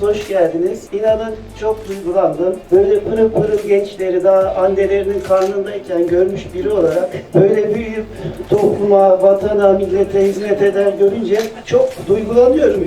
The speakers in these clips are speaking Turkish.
hoş geldiniz. İnanın çok duygulandım. Böyle pırıl pırıl gençleri daha annelerinin karnındayken görmüş biri olarak böyle büyüyüp topluma, vatana, millete hizmet eder görünce çok duygulanıyorum.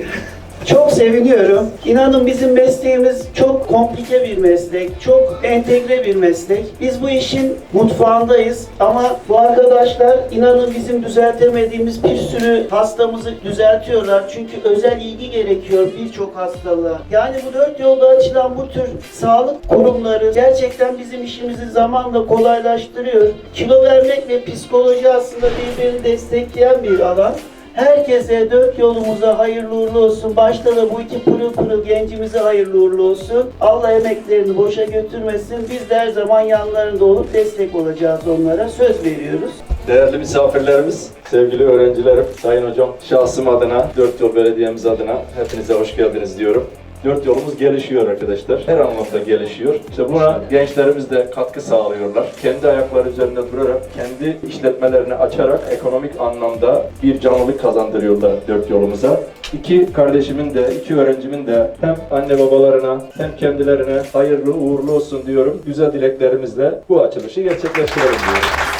Çok seviniyorum. İnanın bizim mesleğimiz çok komplike bir meslek, çok entegre bir meslek. Biz bu işin mutfağındayız ama bu arkadaşlar inanın bizim düzeltemediğimiz bir sürü hastamızı düzeltiyorlar. Çünkü özel ilgi gerekiyor birçok hastalığa. Yani bu dört yolda açılan bu tür sağlık kurumları gerçekten bizim işimizi zamanla kolaylaştırıyor. Kilo vermek ve psikoloji aslında birbirini destekleyen bir alan. Herkese dört yolumuza hayırlı uğurlu olsun. Başta da bu iki pırıl pırıl gencimize hayırlı uğurlu olsun. Allah emeklerini boşa götürmesin. Biz de her zaman yanlarında olup destek olacağız onlara. Söz veriyoruz. Değerli misafirlerimiz, sevgili öğrencilerim, sayın hocam, şahsım adına, Dört Yol Belediye'miz adına hepinize hoş geldiniz diyorum. Dört yolumuz gelişiyor arkadaşlar. Her anlamda gelişiyor. İşte buna gençlerimiz de katkı sağlıyorlar. Kendi ayakları üzerinde durarak, kendi işletmelerini açarak ekonomik anlamda bir canlılık kazandırıyorlar dört yolumuza. İki kardeşimin de, iki öğrencimin de hem anne babalarına hem kendilerine hayırlı uğurlu olsun diyorum. Güzel dileklerimizle bu açılışı gerçekleştirelim diyorum.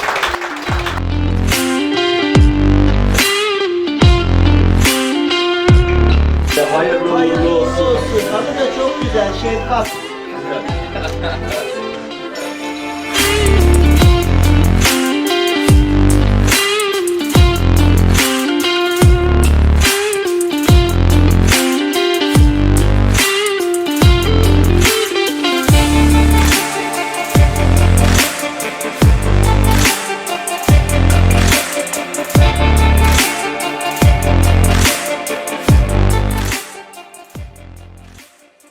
Hayırlı olsun. Adı çok güzel. Şefkat.